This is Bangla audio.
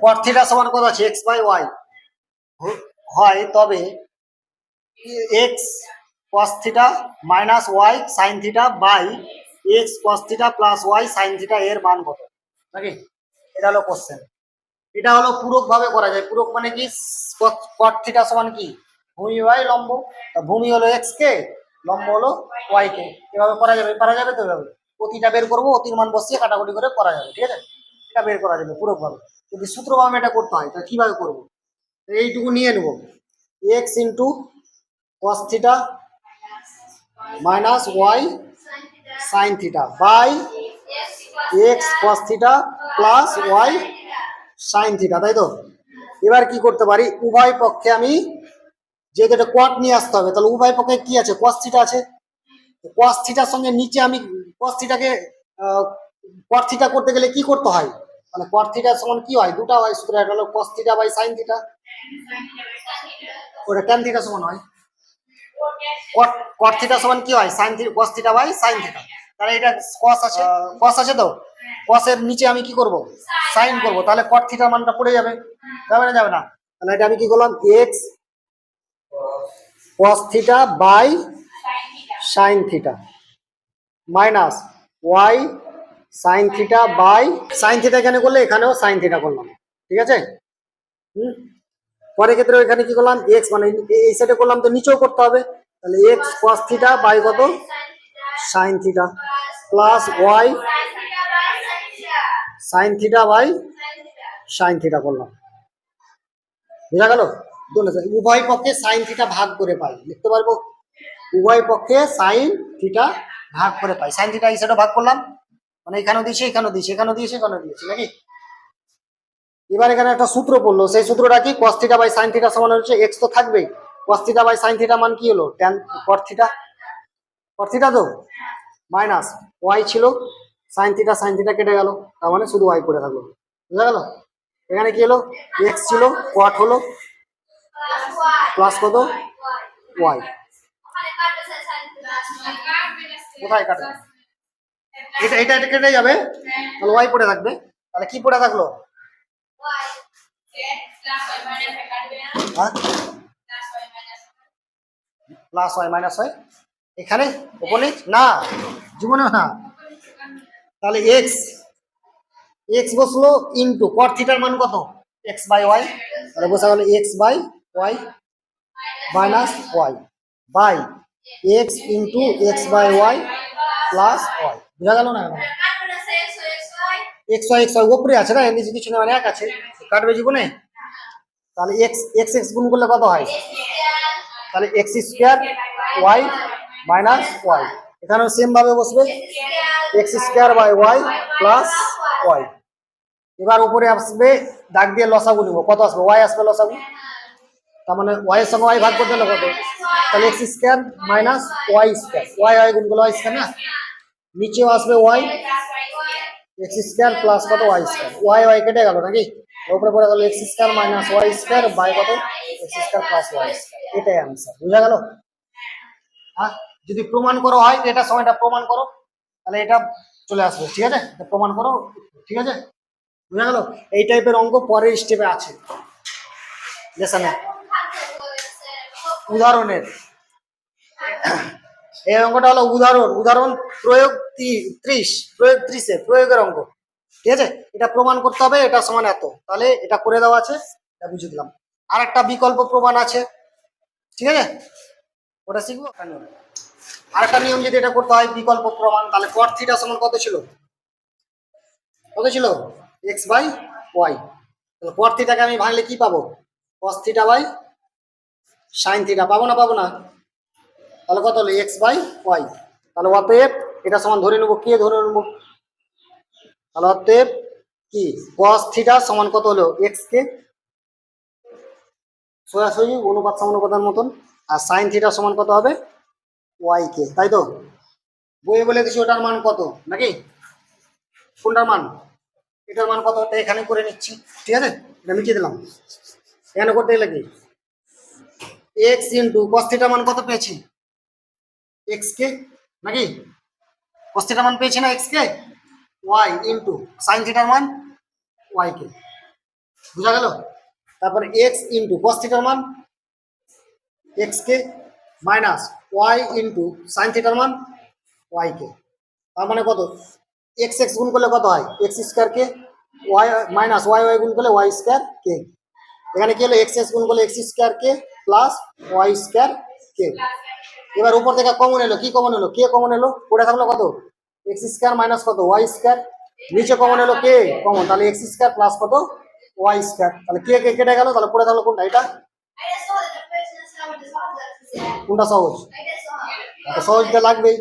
কট থিটা সমান কত আছে? এক্স বাই ওয়াই হয়, তবে x cos theta minus y sin theta by x cos theta plus y sin theta এর মান কত? নাকি? এটা হলো কোশ্চেন এটা হলো পূরক ভাবে করা যায়। পূরক মানে কি? কট থিটা সমান কি? ভূমি ওয়াই লম্ব। তা ভূমি হলো এক্স কে, লম্ব হলো ওয়াই কে। এভাবে করা যাবে। পারা যাবে তো এভাবে। অতিটা বের করব, অতির মান বসিয়ে কাটাকুটি করে করা যাবে। ঠিক আছে? এটা বের করা যাবে পূরক ভাবে যদি সূত্রভাবে এটা করতে হয় তা কীভাবে করব? এইটুকু নিয়ে নেব। X into cos theta minus y sin theta by x cos theta plus y sin theta তাই তো? এবার কি করতে পারি? উভয় পক্ষে আমি যেহেতু এটা কোয়াট নিয়ে আসতে হবে, তাহলে উভয় পক্ষে কি আছে? কস থিটা আছে। কস থিটার সঙ্গে নিচে আমি কস থিটাকে কোয়াট থিটা করতে গেলে কি করতে হয়? মানে কোয়াট থিটার সমান কি হয়? দুটা হয় সূত্র একটা হলো cos theta by sin theta ওটা ট্যান থিটা সমান হয়। কট থিটা সমান কি হয়? Sin theta cos theta by sin theta তাহলে এটা কস আছে? কস আছে তো? কসের নিচে আমি কি করব? সাইন করব। তাহলে কট থিটার মানটা পড়ে যাবে। যাবে না যাবে না। তাহলে এটা আমি কি করলাম? X cos theta by sin theta minus y sin theta by sin theta এখানে করলে এখানেও সাইন থিটা করলাম। ঠিক আছে? হুম? পরের ক্ষেত্রে এখানে কি করলাম? এক্স মানে এই সাইডে করলাম তো নিচেও করতে হবে। তাহলে এক্স কস থিটা বাই কত? Sin theta plus y sin theta by sin theta করলাম। বোঝা গেল। উভয় পক্ষে সাইন থিটা ভাগ করে পাই। লিখতে পারব? উভয় পক্ষে সাইন থিটা ভাগ করে পাই। সাইন থিটা এই সাইডে ভাগ করলাম। মানে এখানেও দিয়েছি এখানেও দিয়েছি এখানেও দিয়েছি এখানেও দিয়েছি, নাকি? এবার এখানে একটা সূত্র পড়ল, সেই সূত্রটা কি? cos theta by sin theta সমান হচ্ছে এক্স তো থাকবেই। cos theta by sin theta মান কি হলো? tan cot থিটা থিটা তো? মাইনাস ওয়াই ছিল, sin থিটা sin থিটা কেটে গেল, তার মানে শুধু ওয়াই পড়ে থাকল। বুঝা গেল? এখানে কি হলো? এক্স ছিল, cot হলো প্লাস কত? ওয়াই কোথায় কাটবে এটা এটা এটা কেটে যাবে? তাহলে y পড়ে থাকবে। তাহলে কি পড়ে থাকল? প্লাস হয় মাইনাস হয় এখানে? ওপরে না। জীবনে না। তাহলে এক্স এক্স বসল ইন্টু কট থিটার মান কত? এক্স বাই ওয়াই তাহলে বসে গেল x by y minus y by x into x by y plus y বোঝা গেল না? এক্স ওয়াই এক্স ওয়াই উপরে আছে না? এর নিচে কিছু না মানে এক আছে কাটবে জীবনে? তাহলে এক্স এক্স এক্স গুণ করলে কত হয়? তাহলে x square y minus y এখানেও সেম ভাবে বসবে। X square by y plus y এবার উপরে আসবে, দাগ দিয়ে লসাগু নিব। কত আসবে? ওয়াই আসবে লসাগু। তার মানে ওয়াই এর সঙ্গে ওয়াই ভাগ করতে হলে কত? তাহলে x square minus y square y y গুণ করলে ওয়াই স্কোয়ার না? নিচেও আসবে ওয়াই। এক্স স্কোয়ার প্লাস কত? ওয়াই স্কোয়ার ওয়াই ওয়াই কেটে গেল নাকি? ওপরে পড়ে গেল x square minus y square by কত? X square plus y square এটাই আনসার বুঝা গেল? হ্যাঁ? যদি প্রমাণ করো হয় এটা সময়টা প্রমাণ করো। তাহলে এটা চলে আসবে, ঠিক আছে? প্রমাণ করো, ঠিক আছে? বুঝা গেল? এই টাইপের অঙ্ক পরের স্টেপে আছে। লেসনে উদাহরণের। এই অঙ্কটা হলো উদাহরণ উদাহরণ প্রয়োগ ত্রিশ, প্রয়োগ ত্রিশে, প্রয়োগের অঙ্ক। ঠিক আছে? এটা প্রমাণ করতে হবে, এটা সমান এত। তাহলে এটা করে দেওয়া আছে, এটা বুঝে দিলাম। আর একটা বিকল্প প্রমাণ আছে। ঠিক আছে? ওটা শিখব? আর একটা নিয়ম যদি এটা করতে হয়, বিকল্প প্রমাণ, তাহলে কট থিটা সমান কত ছিল? কত ছিল? এক্স বাই ওয়াই তাহলে কট থিটাকে আমি ভাঙলে কি পাবো? Cos theta by sin theta পাবো না পাবো না? তাহলে কত হলো? এক্স বাই ওয়াই তাহলে অতএব এটা সমান ধরে নেব কে ধরে নেব? তাহলে অতএব কি? cos থিটা সমান কত হলো? এক্স কে? সোজাসুজি অনুপাত সমানুপাতার মতন। আর সাইন থিটা সমান কত হবে? ওয়াই কে, তাই তো? বইয়ে বলে দিচ্ছি ওটার মান কত, নাকি? কোনটার মান? এটার মান কত? এখানে করে নিচ্ছি, ঠিক আছে? এটা মিটিয়ে দিলাম। এখানে করতে গেলে কি? এক্স ইন্টু cos থিটা মান কত পেয়েছি? এক্স কে নাকি? cos থিটা মান পেয়েছি না এক্স কে ওয়াই ইন্টু সাইন থিটার মান ওয়াই কে বুঝা গেল? তারপর এক্স ইন্টু কস থিটার মান এক্স কে মাইনাস ওয়াই ইন্টু সাইন থিটার মান ওয়াই কে তার মানে কত? এক্স এক্স গুণ করলে কত হয়? এক্স স্কোয়ার কে ওয়াই মাইনাস ওয়াই ওয়াই গুণ করলে ওয়াই স্কোয়ার কে এখানে কি হলো? এক্স এক্স গুণ করলে এক্স স্কোয়ার কে প্লাস ওয়াই স্কোয়ার কে এবার উপর থেকে কমন এলো কি কমন এলো? কে কমন এলো? পড়ে থাকল কত? এক্স স্কোয়ার মাইনাস কত? ওয়াই স্কোয়ার নিচে কমন এলো কে? কমন তাহলে এক্স স্কোয়ার প্লাস কত? ওয়াই স্কোয়ার তাহলে কে কে কেটে গেল? তাহলে পড়ে থাকল কোনটা? এটা? কোনটা সহজ? সহজটা সহজ? তো লাগবেই।